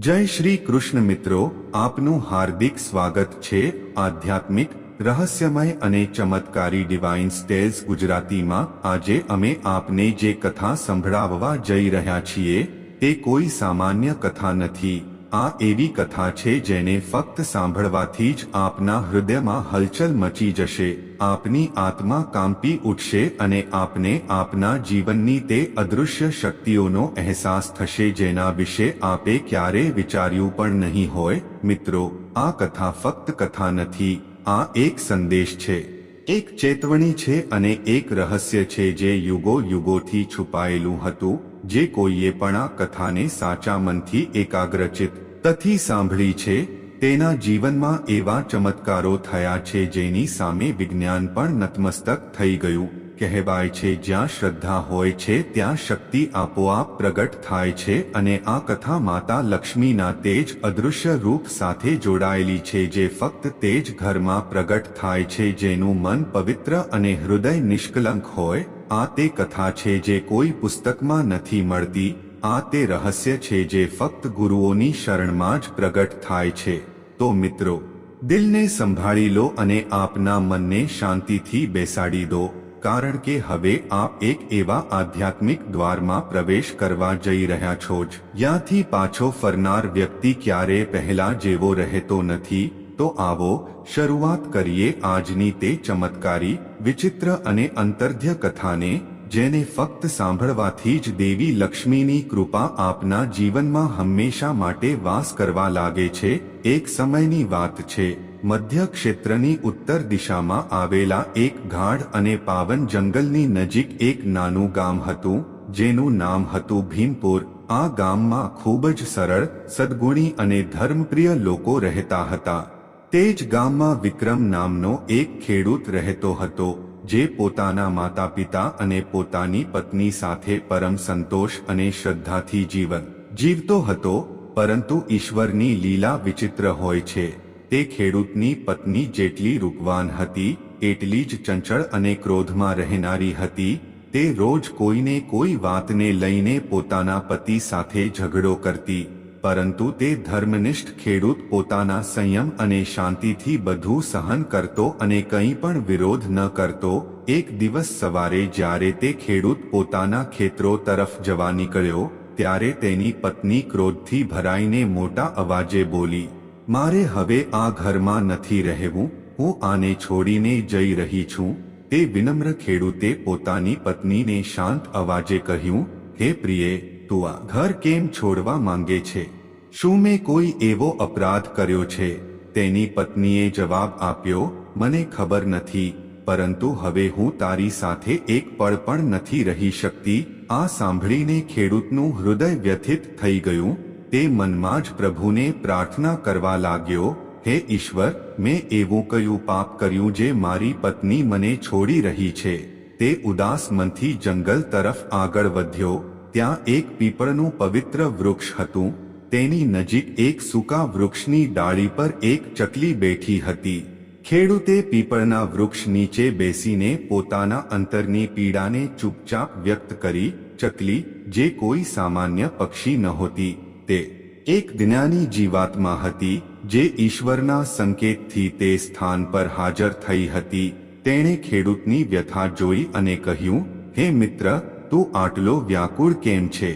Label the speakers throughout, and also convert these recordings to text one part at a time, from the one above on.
Speaker 1: જય શ્રી કૃષ્ણ મિત્રો, આપનું હાર્દિક સ્વાગત છે આધ્યાત્મિક, રહસ્યમય અને ચમત્કારી ડિવાઇન સ્ટેલ્સ ગુજરાતીમાં. આજે અમે આપને જે કથા સંભળાવવા જઈ રહ્યા છીએ, તે કોઈ સામાન્ય કથા નથી. આ એવી કથા છે જેને ફક્ત સાંભળવાથી જ આપના હૃદયમાં હલચલ મચી જશે. આપની આત્મા કાંપી ઉઠશે અને આપને આપના જીવનની તે અદૃશ્ય શક્તિઓનો અહેસાસ થશે જેના વિશે આપે ક્યારે વિચાર્યું પણ નહીં હોય. મિત્રો, આ કથા ફક્ત કથા નથી, આ એક સંદેશ છે. એક ચેતવણી છે અને એક રહસ્ય છે જે યુગો યુગોથી છુપાયેલું હતું. જે કોઈએ પણ આ કથાને સાચા મનથી એકાગ્રચિત તથી સાંભળી છે, તેના જીવનમાં એવા ચમત્કારો થયા છે જેની સામે વિજ્ઞાન પણ નતમસ્તક થઈ ગયું. કહેવાય છે, જ્યાં શ્રદ્ધા હોય છે, ત્યાં શક્તિ આપોઆપ પ્રગટ થાય છે અને આ કથા માતા લક્ષ્મીના તેજ અદૃશ્ય રૂપ સાથે જોડાયેલી છે, જે ફક્ત તેજ ઘરમાં પ્રગટ થાય છે, જેનું મન પવિત્ર અને હૃદય નિષ્કલંક હોય. આ તે કથા છે, જે કોઈ પુસ્તકમાં નથી મળતી. આ તે રહસ્ય છે, જે ફક્ત ગુરુઓની શરણમાં જ પ્રગટ થાય છે. તો મિત્રો, દિલને સંભાળી લો અને આપના મનને શાંતિથી બેસાડી દો. કારણ કે હવે આપ એક એવા આધ્યાત્મિક દ્વારમાં પ્રવેશ કરવા જઈ રહ્યા છો જ. જ્યાંથી પાછો ફરનાર વ્યક્તિ ક્યારે પહેલા જેવો રહેતો નથી, તો આવો શરૂઆત કરીએ આજની તે ચમત્કારી, વિચિત્ર અને અંતર્ધ્ય કથાને, જેને ફક્ત સાંભળવાથી જ દેવી લક્ષ્મીની કૃપા આપના જીવનમાં હંમેશા માટે વાસ કરવા લાગે છે, એક સમયની વાત છે. મધ્ય ક્ષેત્રની ઉત્તર દિશામાં આવેલા એક ગાઢ અને પાવન જંગલની નજીક એક નાનું ગામ હતું, જેનું નામ હતું ભીમપુર. આ ગામમાં ખૂબ જ સરળ, સદગુણી અને ધર્મપ્રિય લોકો રહેતા હતા. તે જ ગામમાં વિક્રમ નામનો એક ખેડૂત રહેતો હતો, જે પોતાના માતા પિતા અને પોતાની પત્ની સાથે પરમ સંતોષ અને શ્રદ્ધાથી જીવન જીવતો હતો, પરંતુ ઈશ્વરની લીલા વિચિત્ર હોય છે. તે ખેડૂતની પત્ની જેટલી રૂપવાન હતી, એટલી જ ચંચળ અને ક્રોધમાં રહેનારી હતી, તે રોજ કોઈને કોઈ વાતને લઈને પોતાના પતિ સાથે ઝઘડો કરતી, પરંતુ તે ધર્મનિષ્ઠ ખેડૂત પોતાના સંયમ અને શાંતિથી બધું સહન કરતો અને કંઈ પણ વિરોધ ન કરતો, એક દિવસ સવારે જ્યારે તે ખેડૂત પોતાના ખેતરો તરફ જવા નીકળ્યો, ત્યારે તેની પત્ની ક્રોધથી ભરાઈને મોટા અવાજે બોલી મારે હવે આ ઘરમાં નથી રહેવું, હું આને છોડીને જઈ રહી છું. તે વિનમ્ર ખેડૂતે પોતાની પત્નીને શાંત અવાજે કહ્યું, હે પ્રિયે, તું આ ઘર કેમ છોડવા માંગે છે? શું મેં કોઈ એવો અપરાધ કર્યો છે? તેની પત્નીએ જવાબ આપ્યો, મને ખબર નથી, પરંતુ હવે હું તારી સાથે એક પળ પણ નથી રહી શકતી. આ સાંભળીને ખેડૂતનું હૃદય વ્યથિત થઈ ગયું તે મનમાં જ પ્રભુને પ્રાર્થના કરવા લાગ્યો, હે ઈશ્વર, મેં એવું કયું પાપ કર્યું જે મારી પત્ની મને છોડી રહી છે તે ઉદાસ મનથી જંગલ તરફ આગળ વધ્યો. ત્યાં એક પીપળનું પવિત્ર વૃક્ષ હતું. તેની નજીક એક સૂકા વૃક્ષની ડાળી પર એક ચકલી બેઠી હતી. ખેડૂતે પીપળના વૃક્ષ નીચે બેસીને પોતાના અંતરની પીડાને ચૂપચાપ વ્યક્ત કરી, ચકલી, જે કોઈ સામાન્ય પક્ષી નહોતી તે એક જ્ઞાની જીવાત્મા હતી જે ઈશ્વરના સંકેતથી તે સ્થાન પર હાજર થઈ હતી. તેણે ખેડૂતની વ્યથા જોઈ અને કહ્યું, હે મિત્ર, તું આટલો વ્યાકુળ કેમ છે?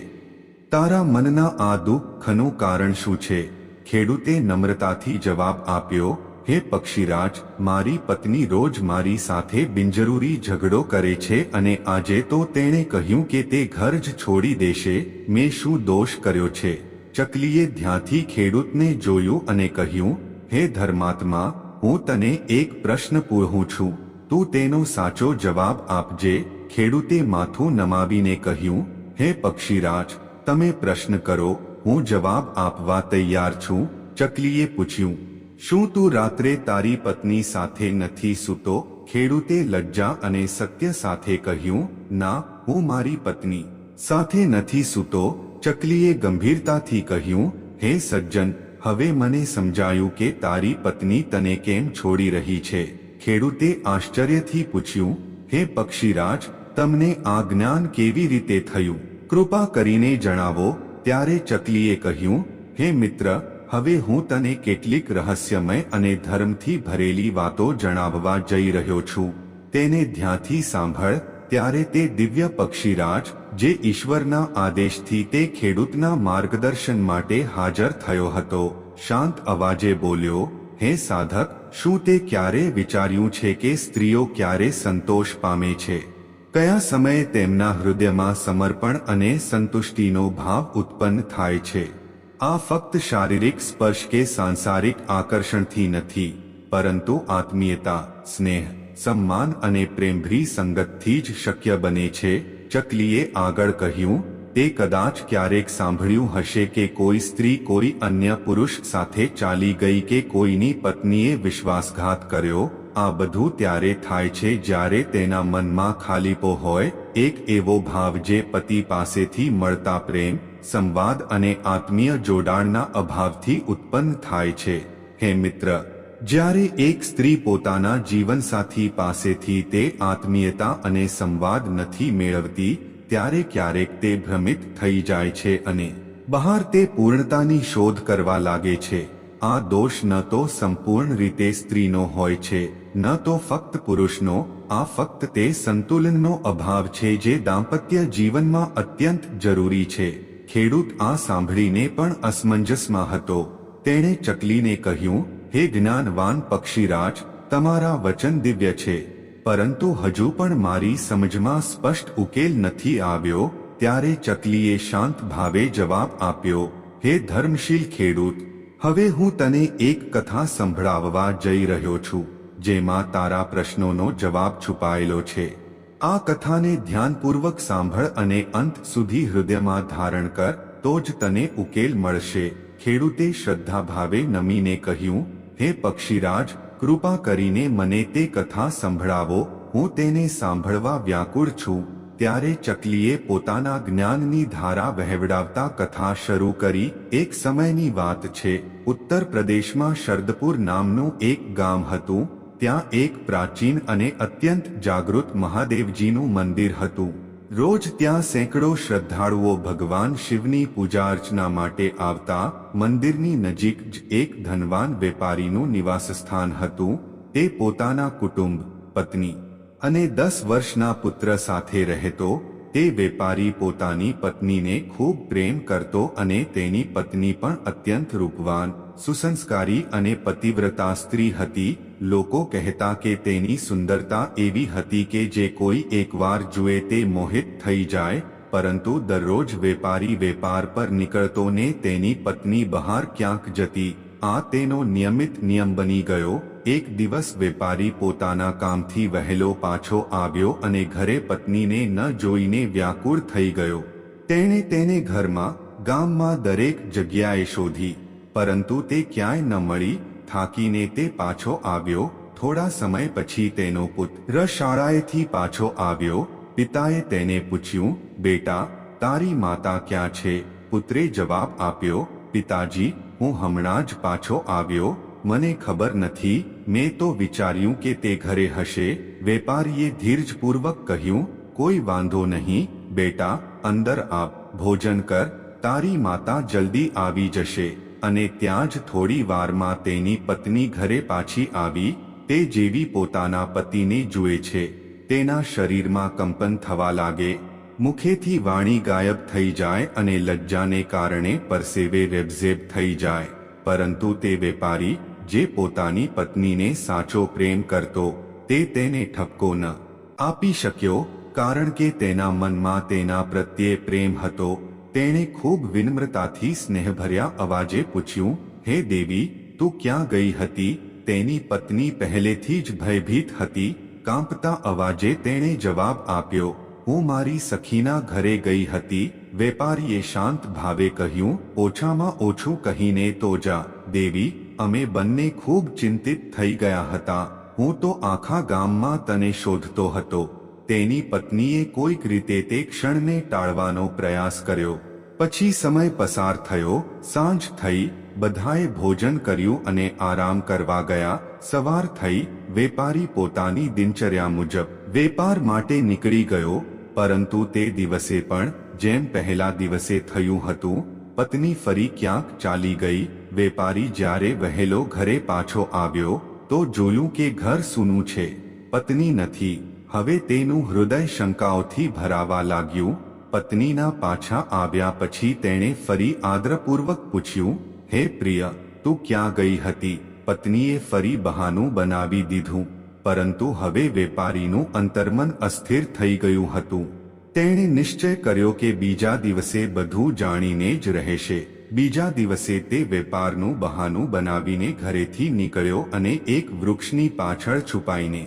Speaker 1: તારા મનના આ દુઃખનું કારણ શું છે? ખેડૂતે નમ્રતાથી જવાબ આપ્યો, હે પક્ષીરાજ, મારી પત્ની રોજ મારી સાથે બિનજરૂરી ઝઘડો કરે છે અને આજે તો તેણે કહ્યું કે તે ઘર જ છોડી દેશે. મેં શું દોષ કર્યો છે? ચકલીએ ધ્યાનથી ખેડૂતને જોયું અને કહ્યું, હે ધર્માત્મા, હું તને એક પ્રશ્ન પૂછું છું. તું તેનો સાચો જવાબ આપજે ખેડૂતે માથું નમાવીને કહ્યું, હે પક્ષીરાજ, તમે પ્રશ્ન કરો, હું જવાબ આપવા તૈયાર છું. ચકલીએ પૂછ્યું, શું તું રાત્રે તારી પત્ની સાથે નથી સૂતો? ખેડૂતે લજ્જા અને સત્ય સાથે કહ્યું, ના, હું મારી પત્ની સાથે નથી સૂતો. ચકલીએ ગંભીરતાથી કહ્યું, હે સજ્જન, હવે મને સમજાયું કે તારી પત્ની તને કેમ છોડી રહી છે. ખેડૂતે આશ્ચર્યથી પૂછ્યું, હે પક્ષીરાજ, તમને આ જ્ઞાન કેવી રીતે થયું? કૃપા કરીને જણાવો. ત્યારે ચકલીએ કહ્યું, હે મિત્ર, હવે હું તને કેટલીક રહસ્યમય અને ધર્મથી ભરેલી વાતો જણાવવા જઈ રહ્યો છું. તેને ધ્યાનથી સાંભળ. ત્યારે તે દિવ્ય પક્ષીરાજ જે ઈશ્વરના આદેશથી તે ખેડૂતના માર્ગદર્શન માટે હાજર થયો હતો. શાંત અવાજે બોલ્યો, હે સાધક, શું તે ક્યારે વિચાર્યું છે કે સ્ત્રીઓ ક્યારે સંતોષ પામે છે? કયા સમયે તેમના હૃદયમાં સમર્પણ અને સંતુષ્ટિનો ભાવ ઉત્પન્ન થાય છે? આ ફક્ત શારીરિક સ્પર્શ કે સાંસારિક આકર્ષણથી નથી, પરંતુ આત્મીયતા, સ્નેહ, સન્માન અને પ્રેમભરી સંગતથી જ શક્ય બને છે ચકલીએ આગળ કહ્યું, તે કદાચ ક્યારેક સાંભળ્યું હશે કે કોઈ સ્ત્રી કોઈ અન્ય પુરુષ સાથે ચાલી ગઈ કે કોઈની પત્નીએ વિશ્વાસઘાત કર્યો, આ બધું ત્યારે થાય છે જ્યારે તેના મનમાં ખાલીપો હોય, એક એવો ભાવ જે પતિ પાસેથી મળતા પ્રેમ, સંવાદ અને આત્મીય જોડાણના અભાવથી ઉત્પન્ન થાય છે. હે મિત્ર જ્યારે એક સ્ત્રી પોતાના જીવનસાથી પાસેથી તે આત્મીયતા અને સંવાદ નથી મેળવતી, ત્યારે ક્યારેક તે ભ્રમિત થઈ જાય છે અને બહાર તે પૂર્ણતાની શોધ કરવા લાગે છે. આ દોષ ન તો સંપૂર્ણ રીતે સ્ત્રીનો હોય છે, ન તો ફક્ત પુરુષનો, આ ફક્ત તે સંતુલનનો અભાવ છે જે દાંપત્ય જીવનમાં અત્યંત જરૂરી છે. ખેડૂત આ સાંભળીને પણ અસમંજસમાં હતો. તેણે ચકલીને કહ્યું હે જ્ઞાનવાન પક્ષીરાજ, તમારા વચન દિવ્ય છે. પરંતુ હજુ પણ મારી સમજમાં સ્પષ્ટ ઉકેલ નથી આવ્યો, ત્યારે ચકલીએ શાંત ભાવે જવાબ આપ્યો, હે ધર્મશીલ ખેડૂત, હવે હું તને એક કથા સંભળાવવા જઈ રહ્યો છું, જેમાં તારા પ્રશ્નોનો જવાબ છુપાયેલો છે. આ કથાને ધ્યાનપૂર્વક સાંભળ અને અંત સુધી હૃદયમાં ધારણ કર, તો જ તને ઉકેલ મળશે. ખેડૂતે શ્રદ્ધાભાવે નમીને કહ્યું હે પક્ષીરાજ, કૃપા કરીને મને તે કથા સંભળાવો, હું તેને સાંભળવા વ્યાકુળ છું. ત્યારે ચકલીએ પોતાના જ્ઞાનની ધારા વહેવડાવતા કથા શરૂ કરી, એક સમયની વાત છે, ઉત્તર પ્રદેશમાં શરદપુર નામનું એક ગામ હતું, ત્યાં એક પ્રાચીન અને અત્યંત જાગૃત મહાદેવજીનું મંદિર હતું. રોજ ત્યાં સેંકડો શ્રદ્ધાળુઓ ભગવાન શિવની પૂજા અર્ચના માટે આવતા મંદિરની નજીક જ એક ધનવાન વેપારીનું નિવાસસ્થાન હતું. તે પોતાના કુટુંબ, પત્ની અને દસ વર્ષના પુત્ર સાથે રહેતો તે વેપારી પોતાની પત્નીને ખૂબ પ્રેમ કરતો અને તેની પત્ની પણ અત્યંત રૂપવાન, સુસંસ્કારી અને પતિવ્રતા સ્ત્રી હતી. લોકો કહેતા કે તેની સુંદરતા એવી હતી કે જે કોઈ એકવાર જુએ તે મોહિત થઈ જાય, પરંતુ દરરોજ વેપારી વેપાર પર નીકળતો ને તેની પત્ની બહાર ક્યાંક જતી. આ તેનો નિયમિત નિયમ બની ગયો. એક દિવસ વેપારી પોતાના કામથી વહેલો પાછો આવ્યો અને ઘરે પત્નીને ન જોઈને વ્યાકુળ થઈ ગયો. તેણે તેને ઘરમાં, ગામમાં દરેક જગ્યાએ શોધી, પરંતુ તે ક્યાંય ન મળી, થાકીને તે પાછો આવ્યો. થોડા સમય પછી તેનો પુત્ર શાળાએથી પાછો આવ્યો. પિતાએ તેને પૂછ્યું, બેટા, તારી માતા ક્યાં છે? પુત્રે જવાબ આપ્યો, પિતાજી, હું હમણાં જ પાછો આવ્યો. મને ખબર નથી મેં તો વિચાર્યું કે તે ઘરે હશે, વેપારીએ ધીરજપૂર્વક કહ્યું, કોઈ વાંધો નહીં, બેટા, અંદર આપ ભોજન કર, તારી માતા જલ્દી આવી જશે. અને ત્યાં જ થોડી વારમાં તેની પત્ની ઘરે પાછી આવી, તે જેવી પોતાના પતિને જુએ છે. તેના શરીરમાં કંપન થવા લાગે. મુખેથી વાણી ગાયબ થઈ જાય અને લજ્જાને કારણે પરસેવે રેબઝેબ થઈ જાય. પરંતુ તે વેપારી જે પોતાની પત્નીને સાચો પ્રેમ કરતો, તે તેને ઠપકો ન આપી શક્યો, કારણ કે તેના મનમાં તેના પ્રત્યે પ્રેમ હતો. તેણે ખૂબ વિનમ્રતાથી સ્નેહભર્યા અવાજે પૂછ્યું, હે દેવી, તું ક્યાં ગઈ હતી? તેની પત્ની પહેલેથી જ ભયભીત હતી. કાંપતા અવાજે તેણે જવાબ આપ્યો, હું મારી સખીના ઘરે ગઈ હતી. વેપારીએ શાંત ભાવે કહ્યું, ઓછામાં ઓછું કહીને તો જા, દેવી. અમે બંને ખૂબ ચિંતિત થઈ ગયા હતા. હું તો આખા ગામમાં તને શોધતો હતો. તેની પત્નીએ કોઈક રીતે તે ક્ષણને ટાળવાનો પ્રયાસ કર્યો. પછી સમય પસાર થયો, સાંજ થઈ, બધાએ ભોજન કર્યું અને આરામ કરવા ગયા. સવાર થઈ, વેપારી પોતાની દિનચર્યા મુજબ વેપાર માટે નીકળી ગયો, પરંતુ તે દિવસે પણ, જેમ પહેલા દિવસે થયું હતું પત્ની ફરી ક્યાંક ચાલી ગઈ. વેપારી જ્યારે વહેલો ઘરે પાછો આવ્યો, તો જોયું કે ઘર સૂનું છે. પત્ની નથી. હવે તેનું હૃદય શંકાઓથી ભરાવા લાગ્યું. પત્નીના પાછા આવ્યા પછી તેણે ફરી આદરપૂર્વક પૂછ્યું, હે પ્રિય, તું ક્યાં ગઈ હતી? પત્નીએ ફરી બહાનું બનાવી દીધું. પરંતુ હવે વેપારીનું અંતર્મન અસ્થિર થઈ ગયું હતું. તેણે નિશ્ચય કર્યો કે બીજા દિવસે બધું જાણીને જ રહેશે. બીજા દિવસે તે વેપારનું બહાનું બનાવીને ઘરેથી નીકળ્યો અને એક વૃક્ષની પાછળ છુપાઈને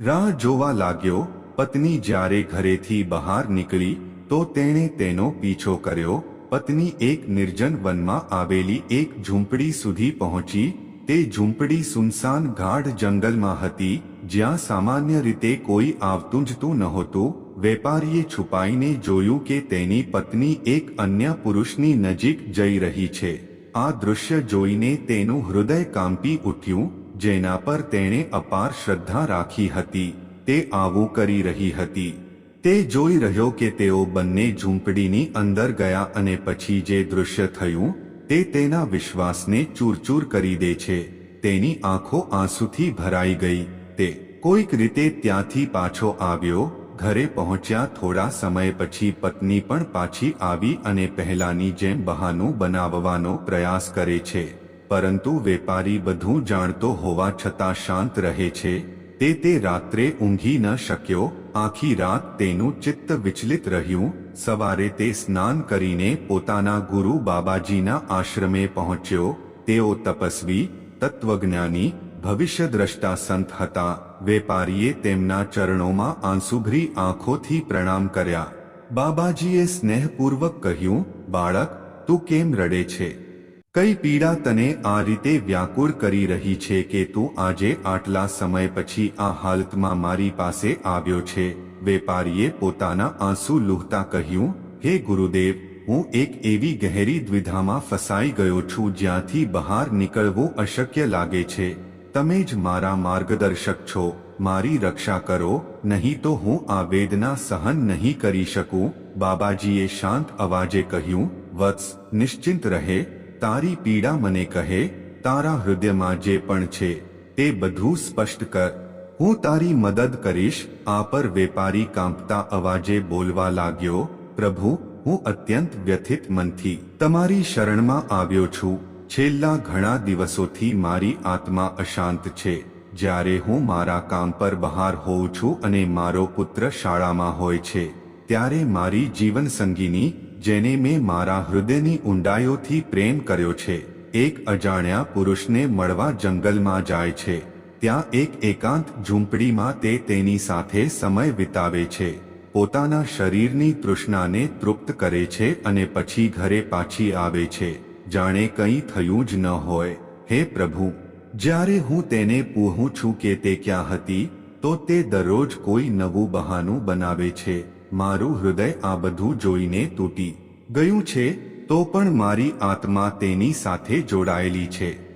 Speaker 1: રાહ જોવા લાગ્યો. પત્ની જ્યારે ઘરેથી બહાર નીકળી, તો તેણે તેનો પીછો કર્યો. પત્ની એક નિર્જન વનમાં આવેલી એક ઝૂંપડી સુધી પહોંચી. તે ઝૂંપડી સુનસાન ગાઢ જંગલમાં હતી, જ્યાં સામાન્ય રીતે કોઈ આવતું જતું નહોતું. વેપારીએ છુપાઈને જોયું કે તેની પત્ની એક અન્ય પુરુષની નજીક જઈ રહી છે. આ દૃશ્ય જોઈને તેનું હૃદય કાંપી ઉઠ્યું, જેના પર તેણે અપાર શ્રદ્ધા રાખી હતી. તે આવું કરી રહી હતી. તે જોઈ રહ્યો કે તેઓ બંને ઝૂંપડીની અંદર ગયા અને પછી જે દૃશ્ય થયું, તે તેના વિશ્વાસને ચૂરચૂર કરી દે છે. તેની આંખો આંસુથી ભરાઈ ગઈ. તે કોઈક રીતે ત્યાંથી પાછો આવ્યો ઘરે પહોંચ્યા થોડા સમય પછી પત્ની પણ પાછી આવી અને પહેલાની જેમ બહાનું બનાવવાનો પ્રયાસ કરે છે. પરંતુ વેપારી બધું જાણતો હોવા છતાં શાંત રહે છે. તે તે રાત્રે ઊંઘી ન શક્યો. આખી રાત તેનું ચિત્ત વિચલિત રહ્યું. સવારે તે સ્નાન કરીને પોતાના ગુરુ બાબાજીના આશ્રમે પહોંચ્યો. તેઓ તપસ્વી, તત્વજ્ઞાની ભવિષ્યદ્રષ્ટા સંત હતા. વેપારીએ તેમના ચરણોમાં આંસુભરી આંખોથી પ્રણામ કર્યા. બાબાજીએ સ્નેહપૂર્વક કહ્યું, બાળક, તું કેમ રડે છે? કઈ પીડા તને આ રીતે વ્યાકુળ કરી રહી છે કે તું આજે આટલા સમય પછી આ હાલતમાં મારી પાસે આવ્યો છે? વેપારીએ પોતાના આંસુ લૂહતા કહ્યું, હે ગુરુદેવ, હું એક એવી ગહેરી દ્વિધામાં ફસાઈ ગયો છું જ્યાંથી બહાર નીકળવું અશક્ય લાગે છે. તમે જ મારા માર્ગદર્શક છો. મારી રક્ષા કરો, નહીં તો હું આ વેદના સહન નહીં કરી શકું. બાબાજીએ શાંત અવાજે કહ્યું, વત્સ, નિશ્ચિંત રહે. તારી પીડા મને કહે. તારા હૃદયમાં જે પણ છે, તે બધું સ્પષ્ટ કર. હું તારી મદદ કરીશ. આ પર વેપારી કાંપતા અવાજે બોલવા લાગ્યો, પ્રભુ, હું અત્યંત વ્યથિત મનથી તમારી શરણમાં આવ્યો છું. છેલ્લા ઘણા દિવસોથી મારી આત્મા અશાંત છે. જ્યારે હું મારા કામ પર બહાર હોઉં છું અને મારો પુત્ર શાળામાં હોય છે, ત્યારે મારી જીવન સંગીની જેને મેં મારા હૃદયની ઊંડાઈઓથી પ્રેમ કર્યો છે, એક અજાણ્યા પુરુષને મળવા જંગલમાં જાય છે. ત્યાં એક એકાંત ઝૂંપડીમાં તે તેની સાથે સમય વિતાવે છે. પોતાના શરીરની તૃષ્ણાને તૃપ્ત કરે છે અને પછી ઘરે પાછી આવે છે. જાણે કંઈ થયું જ ન હોય. હે પ્રભુ, જ્યારે હું તેને પૂહું છું કે તે ક્યાં હતી, તો તે દરરોજ કોઈ નવું બહાનું બનાવે છે. મારું હૃદય આ બધું જોઈને તૂટી ગયું છે, તો પણ મારી આત્મા તેની સાથે જોડાયેલી છે.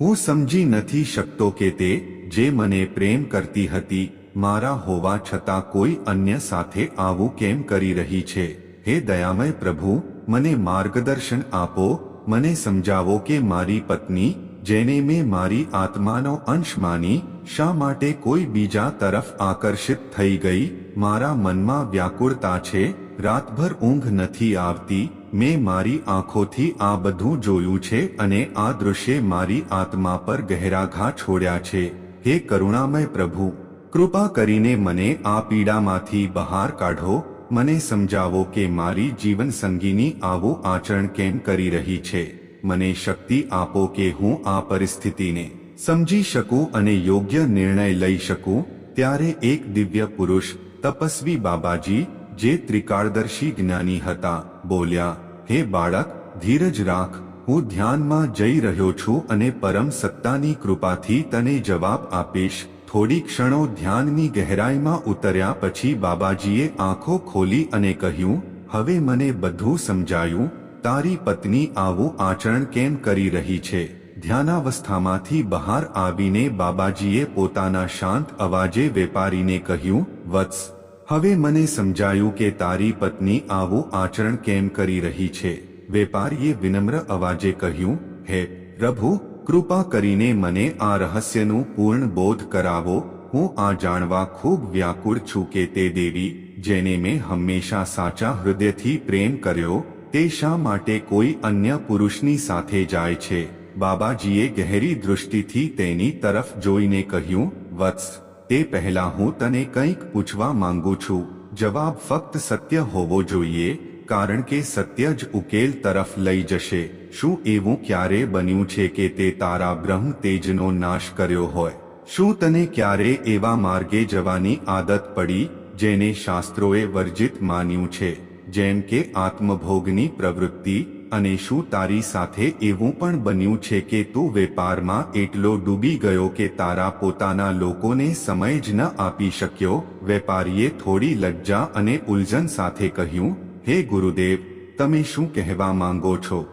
Speaker 1: હું સમજી નથી શકતો કે તે જે મને પ્રેમ કરતી હતી, મારા હોવા છતાં કોઈ અન્ય સાથે આવું કેમ કરી રહી છે. હે દયામય પ્રભુ, મને માર્ગદર્શન આપો મને સમજાવો કે મારી પત્ની જેને મેં મારી આત્માનો અંશ માની શા માટે કોઈ બીજા તરફ આકર્ષિત થઈ ગઈ મારા મનમાં વ્યાકુળતા છે રાતભર ઊંઘ નથી આવતી મેં મારી આંખોથી આ બધું જોયું છે અને આ દૃશ્ય મારી આત્મા પર ગહેરા ઘા છોડ્યા છે હે કરુણામય પ્રભુ કૃપા કરીને મને આ પીડામાંથી બહાર કાઢો મને સમજાવો કે મારી જીવન સંગીની આવું આચરણ કેમ કરી રહી છે? મને શક્તિ આપો કે હું આ પરિસ્થિતિને સમજી શકું અને યોગ્ય નિર્ણય લઈ શકું. ત્યારે એક દિવ્ય પુરુષ, તપસ્વી બાબાજી, જે ત્રિકાળદર્શી જ્ઞાની હતા, બોલ્યા, હે બાળક, ધીરજ રાખ. હું ધ્યાનમાં જઈ રહ્યો છું અને પરમ સત્તાની કૃપાથી તને જવાબ આપીશ. થોડી ક્ષણો ધ્યાનની ગહેરાઈમાં ઉતર્યા પછી બાબાજીએ આંખો ખોલી અને કહ્યું, હવે મને બધું સમજાયું. તારી પત્ની આવું આચરણ કેમ કરી રહી છે? ધ્યાનાવસ્થામાંથી બહાર આવીને બાબાજીએ પોતાના શાંત અવાજે વેપારીને કહ્યું, વત્સ, હવે મને સમજાયું કે તારી પત્ની આવું આચરણ કેમ કરી રહી છે. વેપારીએ વિનમ્ર અવાજે કહ્યું, હે પ્રભુ કૃપા કરીને મને આ રહસ્યનું પૂર્ણ બોધ કરાવો. હું આ જાણવા ખૂબ વ્યાકુળ છું કે તે દેવી, જેને મેં હંમેશા સાચા હૃદયથી પ્રેમ કર્યો, તે શા માટે કોઈ અન્ય પુરુષની સાથે જાય છે? બાબાજીએ ગહેરી દૃષ્ટિથી તેની તરફ જોઈને કહ્યું, વત્સ, તે પહેલા હું તને કંઈક પૂછવા માંગુ છું. જવાબ ફક્ત સત્ય હોવો જોઈએ. કારણ કે સત્ય જ ઉકેલ તરફ લઈ જશે. શું એવું ક્યારે બન્યું છે કે તે તારા બ્રહ્મ તેજનો નાશ કર્યો હોય? શું તને ક્યારે એવા માર્ગે જવાની આદત પડી, જેને શાસ્ત્રોએ વર્જિત માન્યું છે? જેમ કે આત્મભોગની પ્રવૃત્તિ અને શું તારી સાથે એવું પણ બન્યું છે કે તું વેપારમાં એટલો ડૂબી ગયો કે તારા પોતાના લોકોને સમય જ ન આપી શક્યો? વેપારીએ થોડી લજ્જા અને ઉલઝન સાથે કહ્યું હે ગુરુદેવ, તમે શું કહેવા માંગો છો?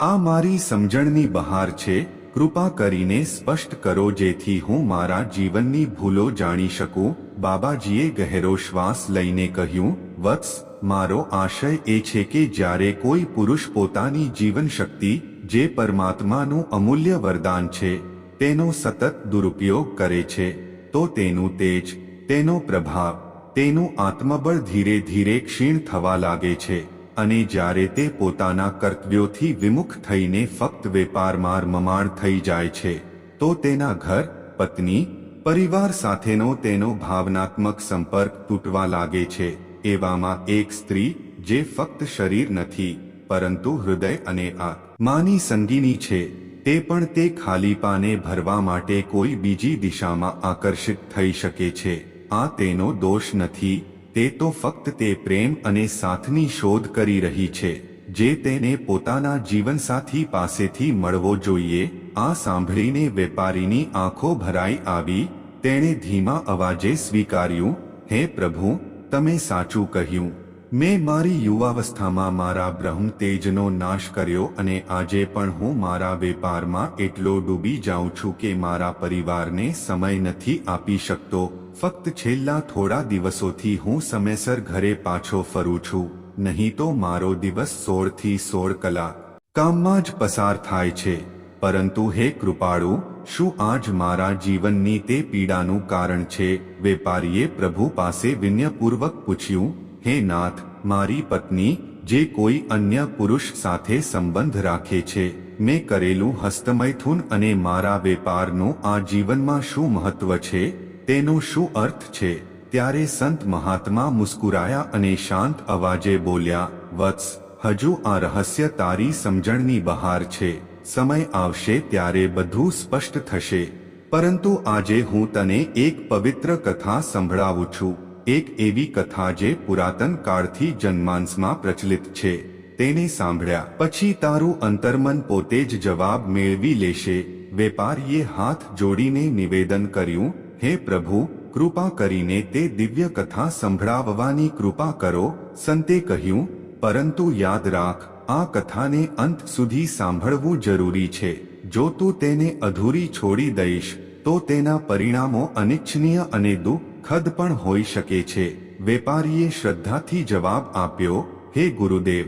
Speaker 1: આ મારી સમજણની બહાર છે, કૃપા કરીને સ્પષ્ટ કરો જેથી હું મારા જીવનની ભૂલો જાણી શકું. બાબાજીએ ગહેરો શ્વાસ લઈને કહ્યું, વત્સ, મારો આશય એ છે કે જ્યારે કોઈ પુરુષ પોતાની જીવન શક્તિ જે પરમાત્માનું અમૂલ્ય વરદાન છે, તેનો સતત દુરુપયોગ કરે છે, તો તેનું તેજ, તેનો પ્રભાવ તેનું આત્મબળ ધીરે ધીરે ક્ષીણ થવા લાગે છે અને જ્યારે તે પોતાના કર્તવ્યોથી વિમુખ થઈને ફક્ત વેપારમાં મમાણ થઈ જાય છે, તો તેના ઘર, પત્ની, પરિવાર સાથેનો તેનો ભાવનાત્મક સંપર્ક તૂટવા લાગે છે, એવામાં એક સ્ત્રી જે ફક્ત શરીર નથી, પરંતુ હૃદય અને આ માની સંગીની છે, તે પણ તે ખાલીપાને ભરવા માટે કોઈ બીજી દિશામાં આકર્ષિત થઈ શકે છે. આ તેનો દોષ નથી, તે તો ફક્ત તે પ્રેમ અને સાથની શોધ કરી રહી છે, જે તેને પોતાના જીવનસાથી પાસેથી મળવો જોઈએ, આ સાંભળીને વેપારીની આંખો ભરાઈ આવી, તેણે ધીમા અવાજે સ્વીકાર્યું, હે પ્રભુ, તમે સાચું કહ્યું. મેં મારી યુવાવસ્થામાં મારા બ્રહ્મ તેજનો નાશ કર્યો અને આજે પણ હું મારા વેપારમાં એટલો ડૂબી જાઉં છું કે મારા પરિવારને સમય નથી આપી શકતો. ફક્ત છેલ્લા થોડા દિવસોથી હું સમયસર ઘરે પાછો ફરું છું, નહીં તો મારો દિવસ સોળથી સોળ કલાક કામમાં જ પસાર થાય છે. પરંતુ હે કૃપાળુ, શું આજ મારા જીવનની તે પીડાનું કારણ છે? વેપારીએ પ્રભુ પાસે વિનયપૂર્વક પૂછ્યું, હે નાથ, મારી પત્ની, જે કોઈ અન્ય પુરુષ સાથે સંબંધ રાખે છે, મેં કરેલું હસ્તમૈથુન અને મારા વેપારનું આ જીવનમાં શું મહત્વ છે? તેનો શું અર્થ છે? ત્યારે સંત મહાત્મા મુસ્કુરાયા અને શાંત અવાજે બોલ્યા, વત્સ, હજુ આ રહસ્ય તારી સમજણની બહાર છે. સમય આવશે ત્યારે બધું સ્પષ્ટ થશે. પરંતુ આજે હું તને એક પવિત્ર કથા સંભળાવું છું. એક એવી કથા જે પુરાતન કાળથી જન્માંસમાં પ્રચલિત છે. તેને સાંભળ્યા પછી તારું અંતર્મન પોતે જ જવાબ મેળવી લેશે. વેપારીએ હાથ જોડીને નિવેદન કર્યું હે પ્રભુ, કૃપા કરીને તે દિવ્ય કથા સંભળાવવાની કૃપા કરો, સંતે કહ્યું, પરંતુ યાદ રાખ, આ કથાને અંત સુધી સાંભળવું જરૂરી છે. જો તું તેને અધૂરી છોડી દઈશ, તો તેના પરિણામો અનિચ્છનીય અને દુઃખદ પણ હોઈ શકે છે. વેપારીએ શ્રદ્ધાથી જવાબ આપ્યો, હે ગુરુદેવ,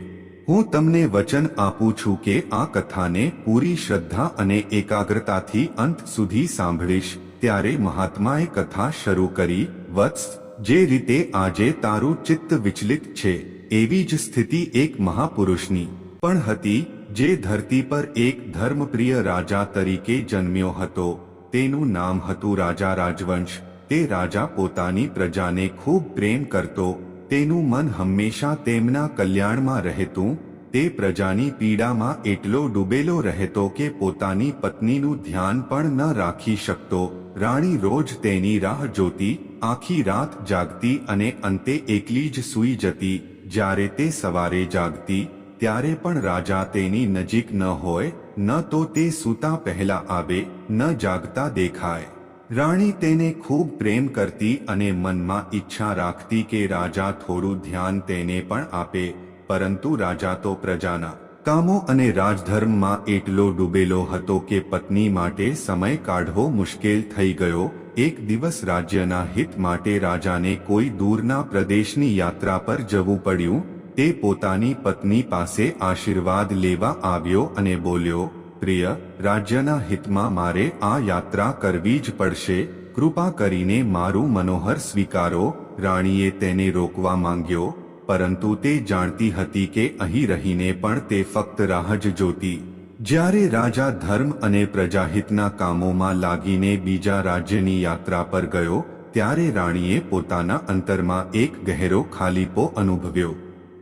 Speaker 1: હું તમને વચન આપું છું કે આ કથાને પૂરી શ્રદ્ધા અને એકાગ્રતાથી અંત સુધી સાંભળીશ. ત્યારે મહાત્માએ કથા શરૂ કરી, વત્સ, જે રીતે આજે તારું ચિત્ત વિચલિત છે, એવી જ સ્થિતિ એક મહાપુરુષની પણ હતી, જે ધરતી પર એક ધર્મપ્રિય રાજા તરીકે જન્મ્યો હતો. તેનું નામ હતું રાજા રાજવંશ. તે રાજા પોતાની પ્રજાને ખૂબ પ્રેમ કરતો. તેનું મન હંમેશા તેમના કલ્યાણમાં રહેતું તે પ્રજાની પીડામાં એટલો ડૂબેલો રહેતો કે પોતાની પત્નીનું ધ્યાન પણ ન રાખી શકતો. રાણી રોજ તેની રાહ જોતી, આખી રાત જાગતી અને અંતે એકલી જ સૂઈ જતી. જ્યારે તે સવારે જાગતી, ત્યારે પણ રાજા તેની નજીક ન હોય, ન તો તે સૂતા પહેલા આવે, ન જાગતા દેખાય. રાણી તેને ખૂબ પ્રેમ કરતી અને મનમાં ઈચ્છા રાખતી કે રાજા થોડું ધ્યાન તેને પણ આપે. પરંતુ રાજા તો પ્રજાના કામો અને રાજધર્મમાં એટલો ડૂબેલો હતો કે પત્ની માટે સમય કાઢવો મુશ્કેલ થઈ ગયો. એક દિવસ રાજ્યના હિત માટે રાજાને કોઈ દૂરના પ્રદેશની યાત્રા પર જવું પડ્યું. તે પોતાની પત્ની પાસે આશીર્વાદ લેવા આવ્યો અને બોલ્યો, પ્રિય, રાજ્યના હિતમાં મારે આ યાત્રા કરવી જ પડશે. કૃપા કરીને મારું મનોહર સ્વીકારો. રાણીએ તેને રોકવા માંગ્યો. પરંતુ તે જાણતી હતી કે અહીં રહીને પણ તે ફક્ત રાહ જ જોતી. જ્યારે રાજા ધર્મ અને પ્રજાહિતના કામોમાં લાગીને બીજા રાજ્યની યાત્રા પર ગયો, ત્યારે રાણીએ પોતાના અંતરમાં એક ગહેરો ખાલીપો અનુભવ્યો.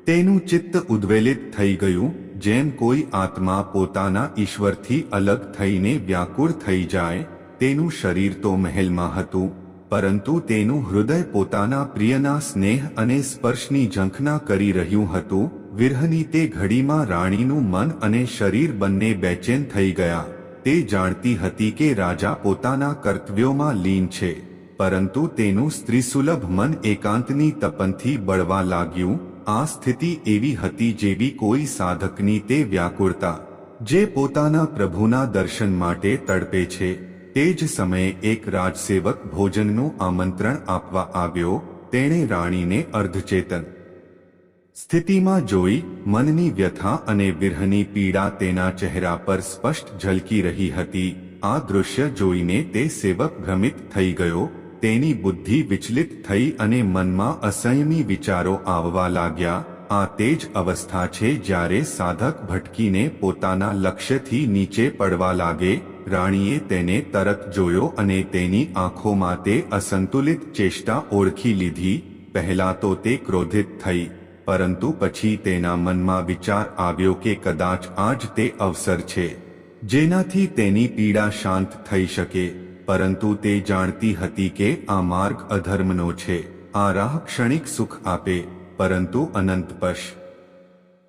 Speaker 1: તેનું ચિત્ત ઉદ્વેલિત થઈ ગયું, જેમ કોઈ આત્મા પોતાના ઈશ્વરથી અલગ થઈને વ્યાકુળ થઈ જાય, તેનું શરીર તો મહેલમાં હતું. પરંતુ તેનું હૃદય પોતાના પ્રિયના સ્નેહ અને સ્પર્શની ઝંખના કરી રહ્યું હતું. વિરહની તે ઘડીમાં રાણીનું મન અને શરીર બંને બેચેન થઈ ગયા. તે જાણતી હતી કે રાજા પોતાના કર્તવ્યોમાં લીન છે. પરંતુ તેનું સ્ત્રીસુલભ મન એકાંતની તપનથી બળવા લાગ્યું. આ સ્થિતિ એવી હતી જેવી કોઈ સાધકની તે વ્યાકુળતા, જે પોતાના પ્રભુના દર્શન માટે તડપે છે. તે જ સમયે એક રાજસેવક ભોજનનું આમંત્રણ આપવા આવ્યો, તેણે રાણીને અર્ધચેતન સ્થિતિમાં જોઈ મનની વ્યથા અને વિરહની પીડા તેના ચહેરા પર સ્પષ્ટ ઝલકી રહી હતી. આ દૃશ્ય જોઈને તે સેવક ભ્રમિત થઈ ગયો, તેની બુદ્ધિ વિચલિત થઈ અને મનમાં અસંયમી વિચારો આવવા લાગ્યા. આ તે જ અવસ્થા છે જ્યારે સાધક ભટકીને પોતાના લક્ષ્યથી નીચે પડવા લાગે, રાણીએ તેને તરત જોયો અને તેની આંખોમાં તે અસંતુલિત ચેષ્ટા ઓળખી લીધી, પહેલા તો તે ક્રોધિત થઈ, પરંતુ પછી તેના મનમાં વિચાર આવ્યો કે કદાચ આજ તે અવસર છે. જેનાથી તેની પીડા શાંત થઈ શકે, પરંતુ તે જાણતી હતી કે આ માર્ગ અધર્મનો છે, આ રાહ ક્ષણિક સુખ આપે પરંતુ અનંત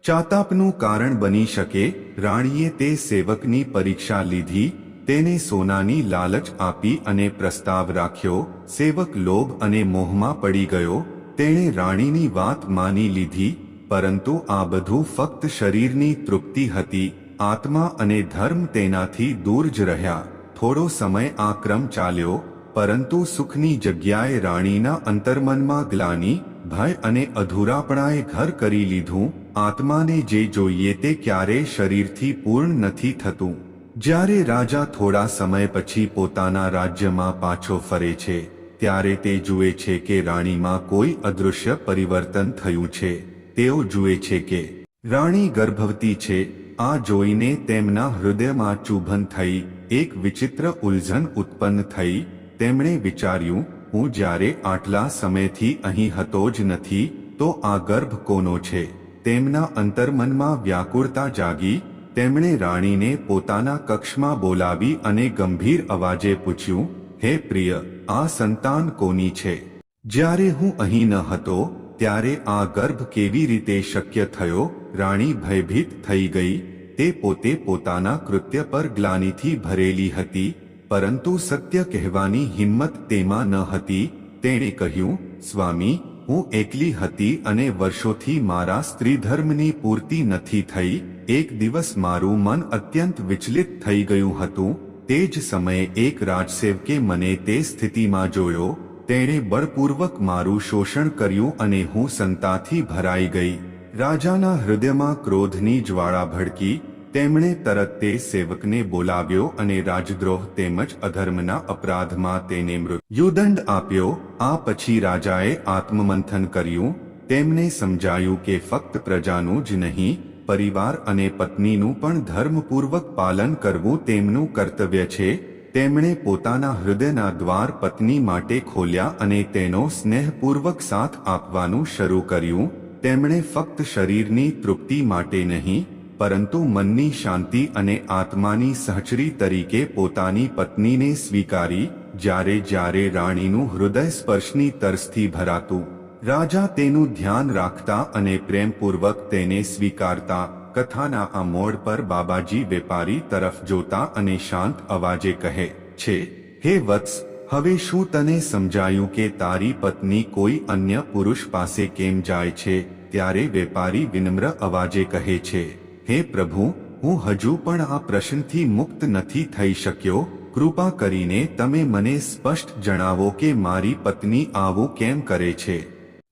Speaker 1: ચાતાપનું કારણ બની શકે, રાણીએ તે સેવકની પરીક્ષા લીધી, તેને સોનાની લાલચ આપી અને પ્રસ્તાવ રાખ્યો, સેવક લોભ અને મોહમાં પડી ગયો, તેણે રાણીની વાત માની લીધી, પરંતુ આ બધું ફક્ત શરીરની તૃપ્તિ હતી, આત્મા અને ધર્મ તેનાથી દૂર જ રહ્યા, થોડો સમય આ ક્રમ ચાલ્યો, પરંતુ સુખની જગ્યાએ રાણીના અંતર્મનમાં ગ્લાની ભય અને અધૂરાપણાએ ઘર કરી લીધું. આત્માને જે જોઈએ તે ક્યારે શરીરથી પૂર્ણ નથી થતું. જ્યારે રાજા થોડા સમય પછી પોતાના રાજ્યમાં પાછો ફરે છે, ત્યારે તે જુએ છે કે રાણીમાં કોઈ અદૃશ્ય પરિવર્તન થયું છે. તેઓ જુએ છે કે રાણી ગર્ભવતી છે, આ જોઈને તેમના હૃદયમાં ચુંબન થઈ, એક વિચિત્ર ઉલઝન ઉત્પન્ન થઈ. તેમણે વિચાર્યું હું જ્યારે આટલા સમયથી અહીં હતો જ નથી, તો આ ગર્ભ કોનો છે? તેમના અંતર્મનમાં વ્યાકુળતા જાગી, તેમણે રાણીને પોતાના કક્ષમાં બોલાવી અને ગંભીર અવાજે પૂછ્યું, હે પ્રિય, આ સંતાન કોની છે? જ્યારે હું અહીં ન હતો, ત્યારે આ ગર્ભ કેવી રીતે શક્ય થયો? રાણી ભયભીત થઈ ગઈ, તે પોતે પોતાના કૃત્ય પર ગ્લાનીથી ભરેલી હતી પરંતુ સત્ય કહેવાની હિંમત તેમાં ન હતી. તેણે કહ્યું, સ્વામી, હું એકલી હતી અને વર્ષોથી મારા સ્ત્રીધર્મની પૂર્તિ નથી થઈ. એક દિવસ મારું મન અત્યંત વિચલિત થઈ ગયું હતું. તે જ સમયે એક રાજસેવકે મને તે સ્થિતિમાં જોયો. તેણે બળપૂર્વક મારું શોષણ કર્યું અને હું સંતાથી ભરાઈ ગઈ. રાજાના હૃદયમાં ક્રોધની જ્વાળા ભડકી. તેમણે તરત તે સેવકને બોલાવ્યો અને રાજદ્રોહ તેમજ અધર્મના અપરાધમાં તેને મૃત્યુદંડ આપ્યો. આ પછી રાજાએ આત્મમંથન કર્યું. તેમને સમજાયું કે ફક્ત પ્રજાનું જ નહીં, પરિવાર અને પત્નીનું પણ ધર્મપૂર્વક પાલન કરવું તેમનું કર્તવ્ય છે. તેમણે પોતાના હૃદયના દ્વાર પત્ની માટે ખોલ્યા અને તેનો સ્નેહપૂર્વક સાથ આપવાનું શરૂ કર્યું. તેમણે ફક્ત શરીરની તૃપ્તિ માટે નહીં પરંતુ મનની શાંતિ અને આત્માની સહચરી તરીકે પોતાની પત્નીને સ્વીકારી, જ્યારે જ્યારે રાણીનું હૃદય સ્પર્શની તરસથી ભરાતું. રાજા તેનું ધ્યાન રાખતા અને પ્રેમપૂર્વક તેને સ્વીકારતા, કથાના આ મોડ પર બાબાજી વેપારી તરફ જોતા અને શાંત અવાજે કહે, છે, હે વત્સ, હવે શું તને સમજાયું કે તારી પત્ની કોઈ અન્ય પુરુષ પાસે કેમ જાય છે? ત્યારે વેપારી વિનમ્ર અવાજે કહે છે હે પ્રભુ, હું હજુ પણ આ પ્રશ્નથી મુક્ત નથી થઈ શક્યો. કૃપા કરીને તમે મને સ્પષ્ટ જણાવો કે મારી પત્ની આવું કેમ કરે છે?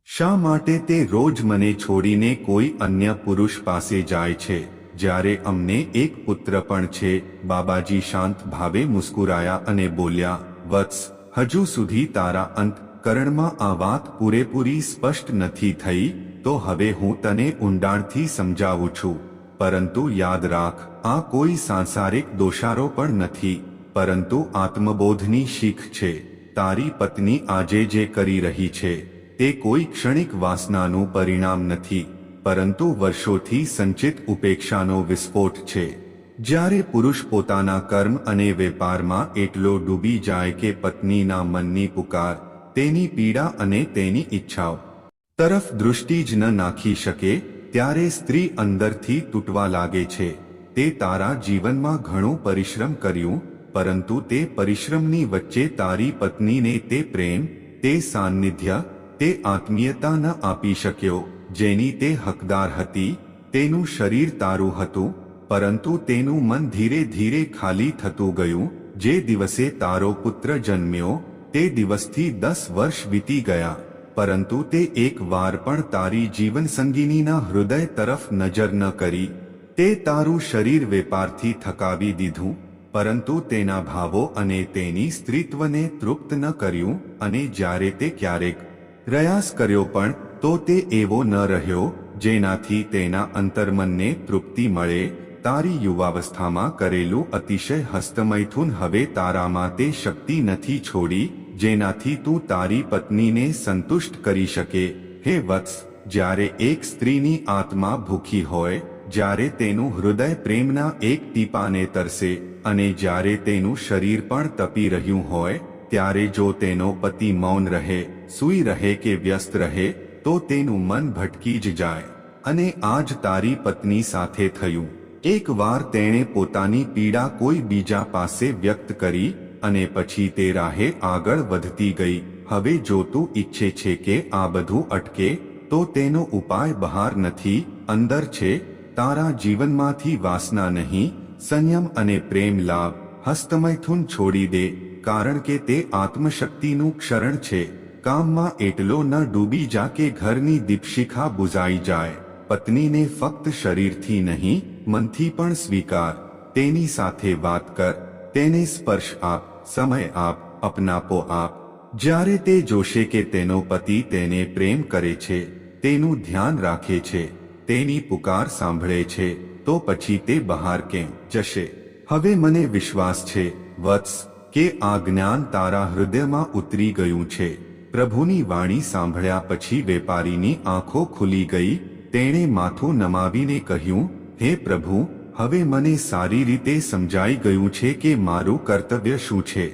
Speaker 1: શા માટે તે રોજ મને છોડીને કોઈ અન્ય પુરુષ પાસે જાય છે? જ્યારે અમને એક પુત્ર પણ છે. બાબાજી શાંત ભાવે મુસ્કુરાયા અને બોલ્યા, વત્સ, હજુ સુધી તારા અંત કરણમાં આ વાત પૂરેપૂરી સ્પષ્ટ નથી થઈ, તો હવે હું તને ઊંડાણથી સમજાવું છું. પરંતુ યાદ રાખ, આ કોઈ સાંસારિક દોષારો પણ નથી, પરંતુ આત્મબોધની શીખ છે. તારી પત્ની આજે જે કરી રહી છે, તે કોઈ ક્ષણિક વાસનાનું પરિણામ નથી, પરંતુ વર્ષોથી સંચિત ઉપેક્ષાનો વિસ્ફોટ છે. જ્યારે પુરુષ પોતાના કર્મ અને વેપારમાં એટલો ડૂબી જાય કે પત્નીના મનની પુકાર, તેની પીડા અને તેની ઈચ્છાઓ તરફ દૃષ્ટિ જ ન નાખી શકે ત્યારે સ્ત્રી અંદરથી તૂટવા લાગે છે. તે તારા જીવનમાં ઘણો પરિશ્રમ કર્યું, પરંતુ તે પરિશ્રમની વચ્ચે તારી પત્નીને તે પ્રેમ, તે સાનિધ્ય, તે આત્મીયતા ન આપી શક્યો, જેની તે હકદાર હતી, તેનું શરીર તારું હતું, પરંતુ તેનું મન ધીરે ધીરે ખાલી થતું ગયું, જે દિવસે તારો પુત્ર જન્મ્યો, તે દિવસથી દસ વર્ષ વીતી ગયા. પરંતુ તે એક વાર પણ તારી જીવનસંગીનીના હૃદય તરફ નજર ન કરી. તે તારું શરીર વેપારથી થકાવી દીધું, પરંતુ તેના ભાવો અને તેની સ્ત્રીત્વને તૃપ્ત ન કર્યું, અને જ્યારે તે ક્યારેક પ્રયાસ કર્યો પણ, તો તે એવો ન રહ્યો, જેનાથી તેના અંતર્મનને તૃપ્તિ મળે. તારી યુવાવસ્થામાં કરેલું અતિશય હસ્તમૈથુન હવે તારામાં તે શક્તિ નથી છોડી જેનાથી તું તારી પત્નીને સંતુષ્ટ કરી શકે. હે વત્સ, જ્યારે એક સ્ત્રીની આત્મા ભૂખી હોય, જ્યારે તેનું હૃદય પ્રેમના એક ટીપાને તરસે અને જ્યારે તેનું શરીર પણ તપી રહ્યું હોય, ત્યારે જો તેનો પતિ મૌન રહે, સૂઈ રહે કે વ્યસ્ત રહે, તો તેનું મન ભટકી જ જાય. અને આજ તારી પત્ની સાથે થયું. એકવાર તેણે પોતાની પીડા કોઈ બીજા પાસે વ્યક્ત કરી અને પછી તે રાહે આગળ વધતી ગઈ. હવે જો તું ઈચ્છે છે કે આ બધું અટકે, તો તેનો ઉપાય બહાર નથી, અંદર છે, તારા જીવનમાંથી વાસના નહીં, સંયમ અને પ્રેમ લાભ હસ્તમૈથુન છોડી દે, કારણ કે તે આત્મશક્તિનું ક્ષરણ છે. કામમાં એટલો ન ડૂબી જા કે ઘરની દીપશિખા બુઝાઈ જાય. પત્નીને ફક્ત શરીરથી નહીં, મનથી પણ સ્વીકાર. તેની સાથે વાત કર. તેને સ્પર્શ આપ, સમય આપ અપનાપો આપ. જ્યારે તે જોશે કે તેનો પતિ તેને પ્રેમ કરે છે, તેનું ધ્યાન રાખે છે, તેની પુકાર સાંભળે છે, તો પછી તે બહાર કેમ જશે? હવે મને વિશ્વાસ છે, વત્સ, કે આ જ્ઞાન તારા હૃદયમાં ઉતરી ગયું છે. પ્રભુની વાણી સાંભળ્યા પછી વેપારીની આંખો ખુલી ગઈ, તેણે માથું નમાવીને કહ્યું, હે પ્રભુ હવે મને સારી રીતે સમજાઈ ગયું છે કે મારું કર્તવ્ય શું છે.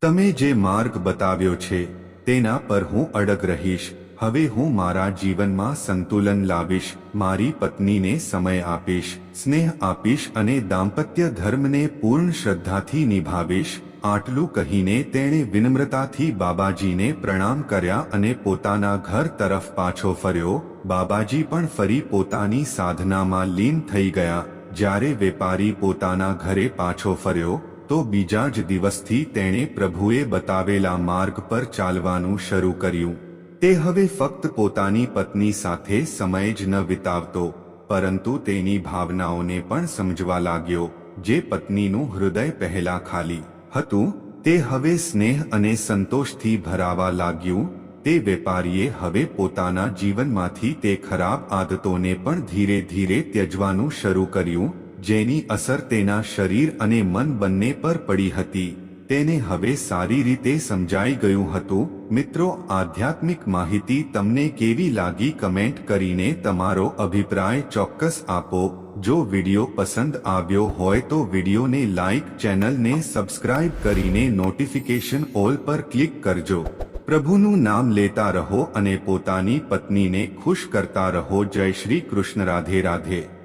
Speaker 1: તમે જે માર્ગ બતાવ્યો છે, તેના પર હું અડગ રહીશ. હવે હું મારા જીવનમાં સંતુલન લાવીશ, મારી પત્નીને સમય આપીશ, સ્નેહ આપીશ અને દાંપત્ય ધર્મને પૂર્ણ શ્રદ્ધાથી નિભાવીશ. આટલું કહીને તેણે વિનમ્રતાથી બાબાજીને પ્રણામ કર્યા અને પોતાના ઘર તરફ પાછો ફર્યો. બાબાજી પણ ફરી પોતાની સાધનામાં લીન થઈ ગયા. જ્યારે વેપારી પોતાના ઘરે પાછો ફર્યો, તો બીજા જ દિવસથી તેણે પ્રભુએ બતાવેલા માર્ગ પર ચાલવાનું શરૂ કર્યું. તે હવે ફક્ત પોતાની પત્ની સાથે સમય જ ન વિતાવતો, પરંતુ તેની ભાવનાઓને પણ સમજવા લાગ્યો, જે પત્નીનું હૃદય પહેલા ખાલી હતું, તે હવે સ્નેહ અને સંતોષથી ભરાવા લાગ્યું તે વેપારીએ હવે પોતાના જીવનમાંથી તે ખરાબ આદતોને પણ ધીરે ધીરે ત્યજવાનું શરૂ કર્યું, જેની અસર તેના શરીર અને મન બંને પર પડી હતી. તેને હવે સારી રીતે સમજાઈ ગયું હતું, મિત્રો, આધ્યાત્મિક માહિતી તમને કેવી લાગી કમેન્ટ કરીને તમારો અભિપ્રાય ચોક્કસ આપો. જો વિડિયો પસંદ આવ્યો હોય તો વિડિયોને લાઇક ચેનલને સબસ્ક્રાઇબ કરીને નોટિફિકેશન ઓલ પર ક્લિક કરજો. પ્રભુનું નામ લેતા રહો અને પોતાની પત્નીને ખુશ કરતા રહો. જય શ્રી કૃષ્ણ. રાધે રાધે.